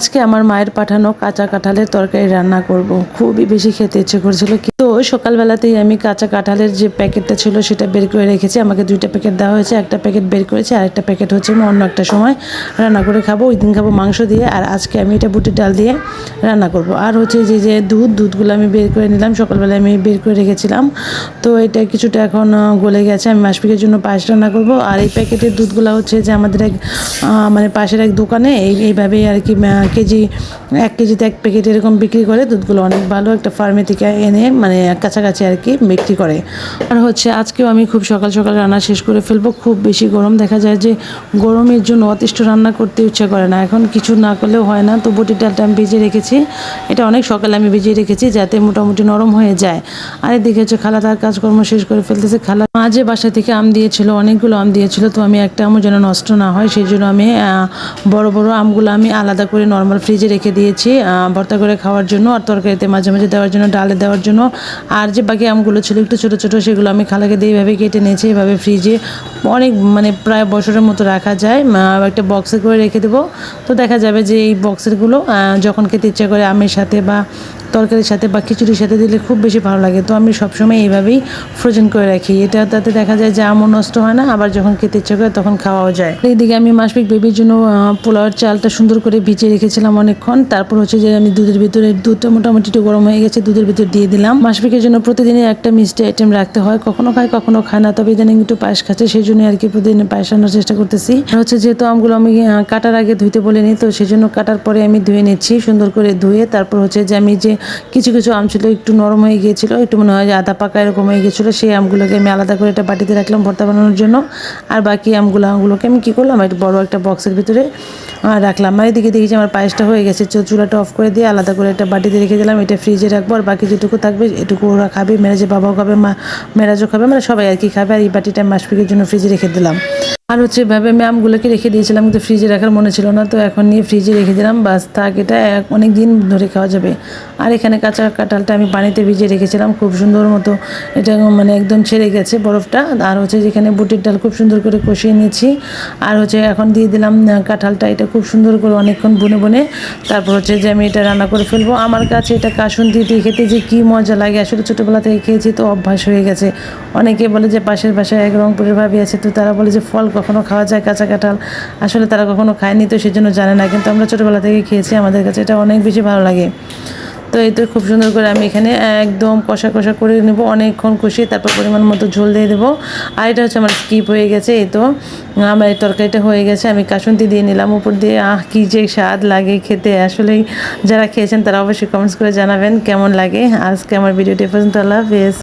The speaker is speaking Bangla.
আজকে আমার মায়ের পাঠানো কাঁচা কাঁঠালের তরকারি রান্না করব। খুবই বেশি খেতে ইচ্ছে করেছিল তো সকালবেলাতেই আমি কাঁচা কাঁঠালের যে প্যাকেটটা ছিল সেটা বের করে রেখেছি। আমাকে দুইটা প্যাকেট দেওয়া হয়েছে, একটা প্যাকেট বের করেছি, আর একটা প্যাকেট হচ্ছে আমি অন্য একটা সময় রান্না করে খাব। ওই দিন খাব মাংস দিয়ে, আর আজকে আমি এটা বুটির ডাল দিয়ে রান্না করব। আর হচ্ছে যে যে দুধ, দুধগুলো আমি বের করে নিলাম, সকালবেলায় আমি বের করে রেখেছিলাম। তো এটা কিছুটা এখন গলে গেছে, আমি মাসপিকের জন্য পায়েস রান্না করব। আর এই প্যাকেটের দুধগুলো হচ্ছে যে আমাদের এক মানে পাশের এক দোকানে, এই, এইভাবেই আর কি কেজি, এক কেজিতে এক প্যাকেট এরকম বিক্রি করে দুধগুলো অনেক ভালো একটা ফার্মে থেকে এনে মানে কাছাকাছি আর কি বিক্রি করে। আর হচ্ছে আজকেও আমি খুব সকাল সকাল রান্না শেষ করে ফেলব। খুব বেশি গরম দেখা যায় যে গরমের জন্য অতিষ্ঠ রান্না করতে ইচ্ছে করে না। এখন কিছু না করলেও হয় না তো বুটির ডালটা আমি ভিজিয়ে রেখেছি। এটা অনেক সকালে আমি ভিজিয়ে রেখেছি যাতে মোটামুটি নরম হয়ে যায়। আর এদিকে হচ্ছে খালা তার কাজকর্ম শেষ করে ফেলতেছে। খালা মাঝে বাসা থেকে আম দিয়েছিল, অনেকগুলো আম দিয়েছিল, তো আমি একটা আমও যেন নষ্ট না হয়, সেই জন্য আমি বড় বড় আমগুলো আমি আলাদা করে নর্মাল ফ্রিজে রেখে দিয়েছি ভর্তা করে খাওয়ার জন্য আর তরকারিতে মাঝে মাঝে দেওয়ার জন্য, ডালে দেওয়ার জন্য। আর যে বাকি আমগুলো ছিল একটু ছোটো ছোটো, সেগুলো আমি খালাকে দিয়ে এইভাবে কেটে নিয়েছি, এভাবে ফ্রিজে অনেক মানে প্রায় বছরের মতো রাখা যায়। একটা বক্সে করে রেখে দেবো। তো দেখা যাবে যে এই বক্সেরগুলো যখন খেতে ইচ্ছা করে আমের সাথে বা তরকারির সাথে বা খিচুড়ির সাথে দিলে খুব বেশি ভালো লাগে। তো আমি সবসময় এইভাবেই ফ্রোজেন করে রাখি। এটা তাতে দেখা যায় যে আমও নষ্ট হয় না, আবার যখন খেতে ইচ্ছে করে তখন খাওয়াও যায়। এইদিকে আমি মাসপিক বেবির জন্য পোলাওয়ের চালটা সুন্দর করে ভিজিয়ে রেখেছিলাম অনেকক্ষণ। তারপর হচ্ছে যে আমি দুধের ভিতরে, দুধটা মোটামুটি একটু গরম হয়ে গেছে, দুধের ভিতর দিয়ে দিলাম। মাসপিকের জন্য প্রতিদিনই একটা মিষ্টি আইটেম রাখতে হয়। কখনো খায় কখনো খায় না, তবে ইদানিং একটু পায়েস খাচ্ছে সেই জন্য আর কি প্রতিদিন পায়েস আনার চেষ্টা করতেছি। হচ্ছে যেহেতু আমগুলো আমি কাটার আগে ধুইতে বলিনি, তো সেই জন্য কাটার পরে আমি ধুয়ে নিচ্ছি, সুন্দর করে ধুয়ে তারপর হচ্ছে যে আমি যে কিছু কিছু আম ছিল একটু নরম হয়ে গিয়েছিল, একটু মনে হয় যে আদা পাকা এরকম হয়ে গিয়েছিল, সেই আমগুলোকে আমি আলাদা করে একটা বাটিতে রাখলাম ভর্তা বানানোর জন্য। আর বাকি আমগুলো আমগুলোকে আমি কী করলাম, একটা বড় একটা বক্সের ভিতরে রাখলাম। আর এদিকে দেখি যে আমার পায়েসটা হয়ে গেছে চুলাটা অফ করে দিয়ে আলাদা করে একটা বাটিতে রেখে দিলাম, এটা ফ্রিজে রাখব। আর বাকি যেটুকু থাকবে, এটুকু ওরা খাবে মেরাজে বাবাও খাবে, মা মেরাজও খাবে মানে সবাই আর কি খাবে। আর এই বাটিটা মাসপিকের জন্য ফ্রিজে রেখে দিলাম। আর হচ্ছে ভাবে আমি আমগুলোকে রেখে দিয়েছিলাম, কিন্তু ফ্রিজে রাখার মনে ছিল না, তো এখন নিয়ে ফ্রিজে রেখে দিলাম। বাস থাক, এটা অনেক দিন ধরে খাওয়া যাবে। আর এখানে কাঁচা কাঁঠালটা আমি পানিতে ভিজিয়ে রেখেছিলাম, খুব সুন্দর মতো। এটা মানে একদম ছেড়ে গেছে বরফটা। আর হচ্ছে যেখানে বুটির ডাল খুব সুন্দর করে কষিয়ে নিয়েছি। আর হচ্ছে এখন দিয়ে দিলাম কাঁঠালটা। এটা খুব সুন্দর করে অনেকক্ষণ বনে বনে। তারপর হচ্ছে যে আমি এটা রান্না করে ফেলব। আমার কাছে এটা কাসুন্দি দিয়ে খেতে যে কী মজা লাগে। আসলে ছোটোবেলা থেকে খেয়েছি, তো অভ্যাস হয়ে গেছে। অনেকে বলে যে পাশের বাসায় এক রংপুরের ভাবি আছে, তো তারা বলে যে ফল কখনো খাওয়া যায় কাঁচা কাঁঠাল। আসলে তারা কখনো খায়নি তো সেজন্য জানে না। কিন্তু আমরা ছোটোবেলা থেকে খেয়েছি, আমাদের কাছে এটা অনেক বেশি ভালো লাগে। তো এই তো খুব সুন্দর করে আমি এখানে একদম কষা কষা করে নেব, অনেকক্ষণ কষিয়ে তারপর পরিমাণ মতো ঝোল দিয়ে দেবো। আর এটা হচ্ছে আমার স্কিপ হয়ে গেছে এই তো। আমার এই তরকারিটা হয়ে গেছে, আমি কাসুন্তি দিয়ে নিলাম উপর দিয়ে। আহ, কী যে স্বাদ লাগে খেতে। আসলেই যারা খেয়েছেন তারা অবশ্যই কমেন্টস করে জানাবেন কেমন লাগে। আজকে আমার ভিডিওটি পর্যন্ত, আল্লাহ হাফেজ।